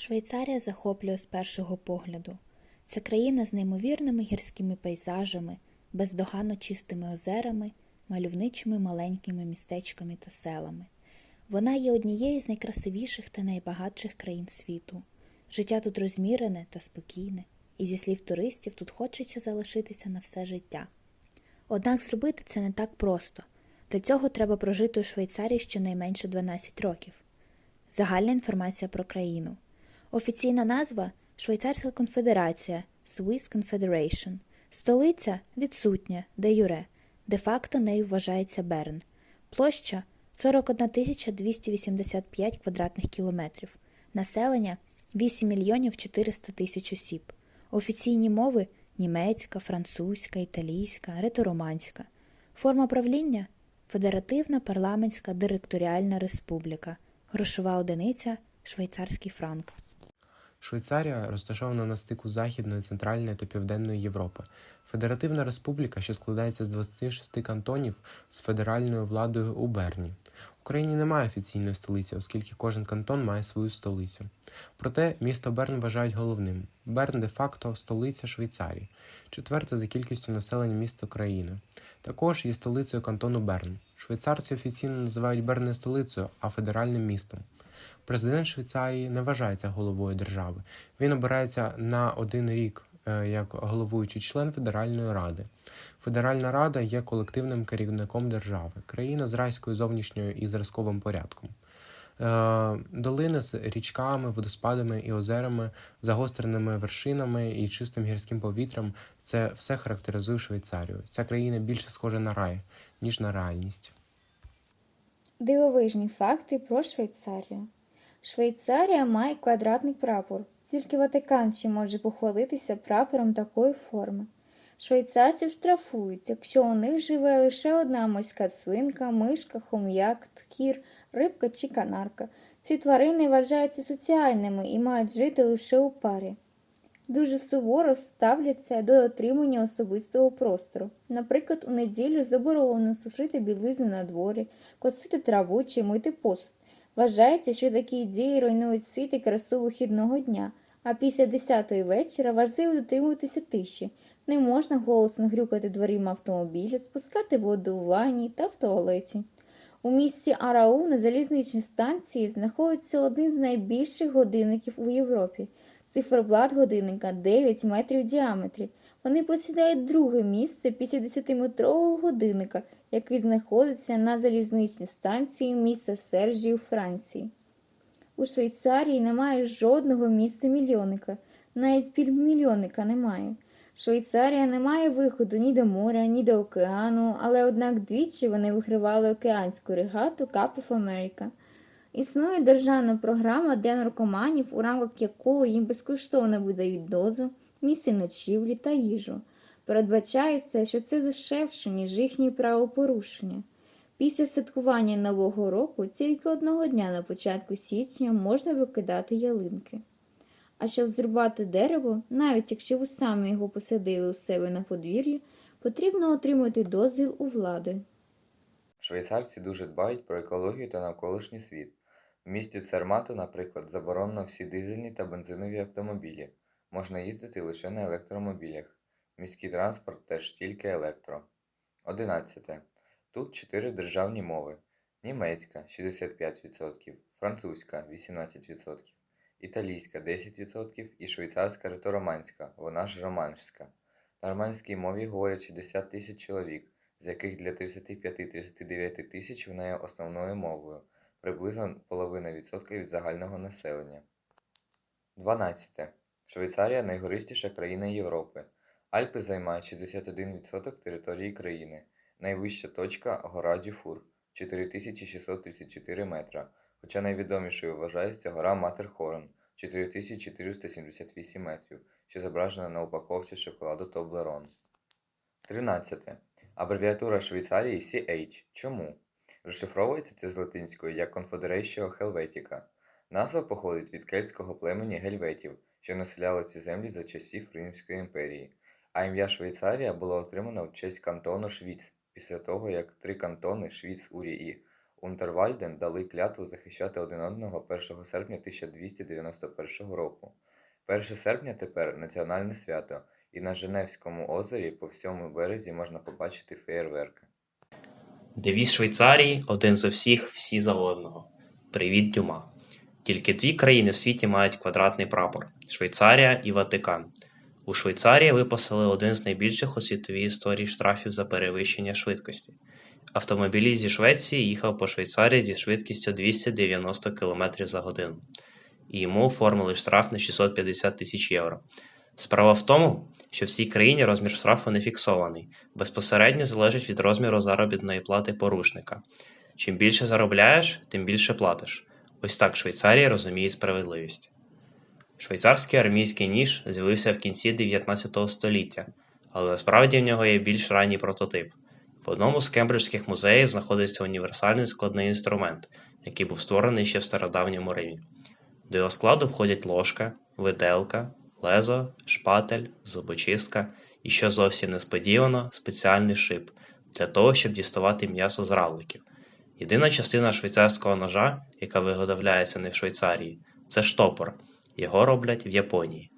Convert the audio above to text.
Швейцарія захоплює з першого погляду. Це країна з неймовірними гірськими пейзажами, бездоганно чистими озерами, мальовничими маленькими містечками та селами. Вона є однією з найкрасивіших та найбагатших країн світу. Життя тут розмірене та спокійне, і зі слів туристів тут хочеться залишитися на все життя. Однак зробити це не так просто. Для цього треба прожити у Швейцарії щонайменше 12 років. Загальна інформація про країну. Офіційна назва Швейцарська конфедерація Swiss Confederation. Столиця відсутня, де юре. Де-факто нею вважається Берн. Площа 41 285 квадратних кілометрів. Населення 8 мільйонів 400 тисяч осіб. Офіційні мови німецька, французька, італійська, ретороманська. Форма правління Федеративна парламентська директоріальна республіка. Грошова одиниця швейцарський франк. Швейцарія розташована на стику Західної, Центральної та Південної Європи. Федеративна республіка, що складається з 26 кантонів з федеральною владою у Берні. Україні немає офіційної столиці, оскільки кожен кантон має свою столицю. Проте місто Берн вважають головним. Берн де-факто столиця Швейцарії, четверте за кількістю населення місто країни. Також є столицею кантону Берн. Швейцарці офіційно називають Берн не столицею, а федеральним містом. Президент Швейцарії не вважається головою держави. Він обирається на один рік е, як головуючий член Федеральної ради. Федеральна рада є колективним керівником держави, країна з райською зовнішньою і зразковим порядком. Е, Долини з річками, водоспадами і озерами, загостреними вершинами і чистим гірським повітрям це все характеризує Швейцарію. Ця країна більше схожа на рай, ніж на реальність. Дивовижні факти про Швейцарію. Швейцарія має квадратний прапор. Тільки Ватикан ще може похвалитися прапором такої форми. Швейцарців штрафують, якщо у них живе лише одна морська свинка, мишка, хом'як, ткір, рибка чи канарка. Ці тварини вважаються соціальними і мають жити лише у парі. Дуже суворо ставляться до дотримання особистого простору. Наприклад, у неділю заборонено сушити білизну на дворі, косити траву чи мити посуд. Вважається, що такі дії руйнують світ і красу вихідного дня, а після 10-ї вечора важливо дотримуватися тиші. Не можна голосно грюкати дверима автомобіля, спускати воду у ванні та в туалеті. У місті Арау на залізничній станції знаходиться один з найбільших годинників у Європі. Циферблат годинника 9 метрів в діаметрі. Вони посідають друге місце після 10-метрового годинника, який знаходиться на залізничній станції міста Сержі у Франції. У Швейцарії немає жодного міста мільйонника, навіть півмільйонника немає. Швейцарія не має виходу ні до моря, ні до океану, але однак двічі вони вигравали океанську регату Cup of America. Існує державна програма для наркоманів, у рамках якої їм безкоштовно видають дозу, місце ночівлі та їжу. Передбачається, що це дешевше, ніж їхні правопорушення. Після святкування Нового року тільки одного дня на початку січня можна викидати ялинки. А щоб зрубати дерево, навіть якщо ви самі його посадили у себе на подвір'ї, потрібно отримати дозвіл у влади. Швейцарці дуже дбають про екологію та навколишній світ. В місті Цермато, наприклад, заборонено всі дизельні та бензинові автомобілі. Можна їздити лише на електромобілях. Міський транспорт теж тільки електро. 11. Тут 4 державні мови: німецька 65%, французька 18%, італійська 10% і швейцарська ритороманська, вона ж романська. На романській мові говорять 60 тисяч чоловік, з яких для 35-39 тисяч вона є основною мовою, приблизно половина відсотка від загального населення. 12. Швейцарія найгористіша країна Європи. Альпи займають 61% території країни. Найвища точка гора Дюфур 4634 метра, хоча найвідомішою вважається гора Матерхорн 4478 метрів, що зображена на упаковці шоколаду Тоблерон. 13. Абревіатура Швейцарії CH. Чому? Розшифровується це з латинської як Confederatio Helvetica. Назва походить від кельтського племені гельветів, що населяло ці землі за часів Римської імперії, а ім'я Швейцарія було отримано в честь кантону Швіц після того, як три кантони Швіц, Урі і Унтервальден дали клятву захищати один одного 1 серпня 1291 року. 1 серпня тепер національне свято, і на Женевському озері по всьому березі можна побачити феєрверки. Девіз Швейцарії один за всіх, всі за одного. Привіт, Дюма. Тільки дві країни в світі мають квадратний прапор Швейцарія і Ватикан. У Швейцарії виписали один з найбільших у світовій історії штрафів за перевищення швидкості. Автомобіліст зі Швеції їхав по Швейцарії зі швидкістю 290 км за годину. І йому оформили штраф на 650 тисяч євро. Справа в тому, що в цій країні розмір штрафу не фіксований, безпосередньо залежить від розміру заробітної плати порушника. Чим більше заробляєш, тим більше платиш. Ось так Швейцарія розуміє справедливість. Швейцарський армійський ніж з'явився в кінці 19 століття, але насправді в нього є більш ранній прототип. В одному з кембриджських музеїв знаходиться універсальний складний інструмент, який був створений ще в стародавньому Римі. До його складу входять ложка, виделка, лезо, шпатель, зубочистка і, що зовсім несподівано, спеціальний шип для того, щоб діставати м'ясо з равликів. Єдина частина швейцарського ножа, яка виготовляється не в Швейцарії, це штопор. Його роблять в Японії.